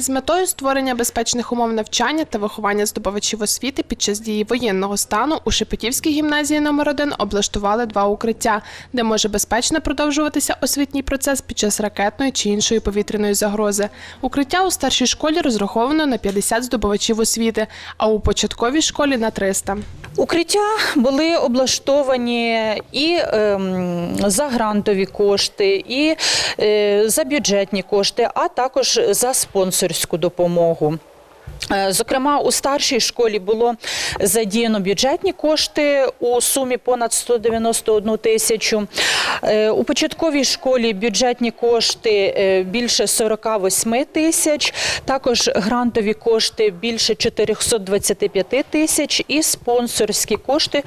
З метою створення безпечних умов навчання та виховання здобувачів освіти під час дії воєнного стану у Шепетівській гімназії номер 1 облаштували два укриття, де може безпечно продовжуватися освітній процес під час ракетної чи іншої повітряної загрози. Укриття у старшій школі розраховано на 50 здобувачів освіти, а у початковій школі на 300. Укриття були облаштовані і ем, за грантові кошти, і е, за бюджетні кошти, а також за спонсорську допомогу. Е, Зокрема, у старшій школі було задіяно бюджетні кошти у сумі понад 191 тисячу. Е, У початковій школі бюджетні кошти е, більше 48 тисяч, також грантові кошти більше 425 тисяч і спонсорські кошти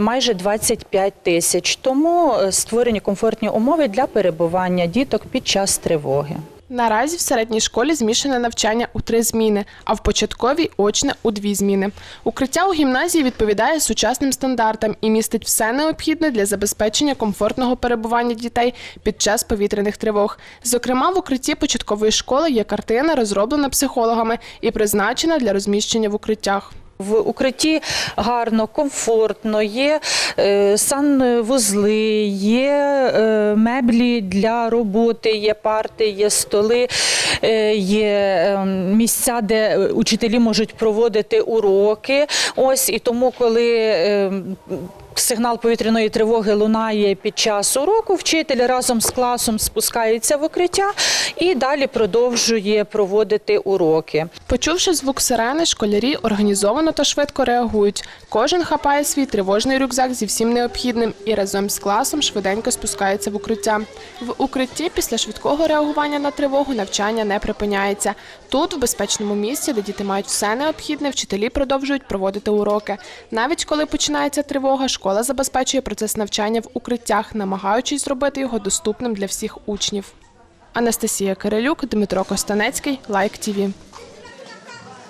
майже 25 тисяч. Тому створені комфортні умови для перебування діток під час тривоги. Наразі в середній школі змішане навчання у три зміни, а в початковій очне у дві зміни. Укриття у гімназії відповідає сучасним стандартам і містить все необхідне для забезпечення комфортного перебування дітей під час повітряних тривог. Зокрема, в укритті початкової школи є картина, розроблена психологами і призначена для розміщення в укриттях. В укритті гарно, комфортно, є е, санвузли, є е, меблі для роботи, є парти, є столи, є е, місця, де учителі можуть проводити уроки. Ось і тому, коли е, Сигнал повітряної тривоги лунає під час уроку. Вчитель разом з класом спускається в укриття і далі продовжує проводити уроки. Почувши звук сирени, школярі організовано та швидко реагують. Кожен хапає свій тривожний рюкзак зі всім необхідним і разом з класом швиденько спускається в укриття. В укритті після швидкого реагування на тривогу навчання не припиняється. Тут, в безпечному місці, де діти мають все необхідне, вчителі продовжують проводити уроки. Навіть коли починається тривога, школа забезпечує процес навчання в укриттях, намагаючись зробити його доступним для всіх учнів. Анастасія Кирилюк, Дмитро Костанецький, Лайк ТІВІ.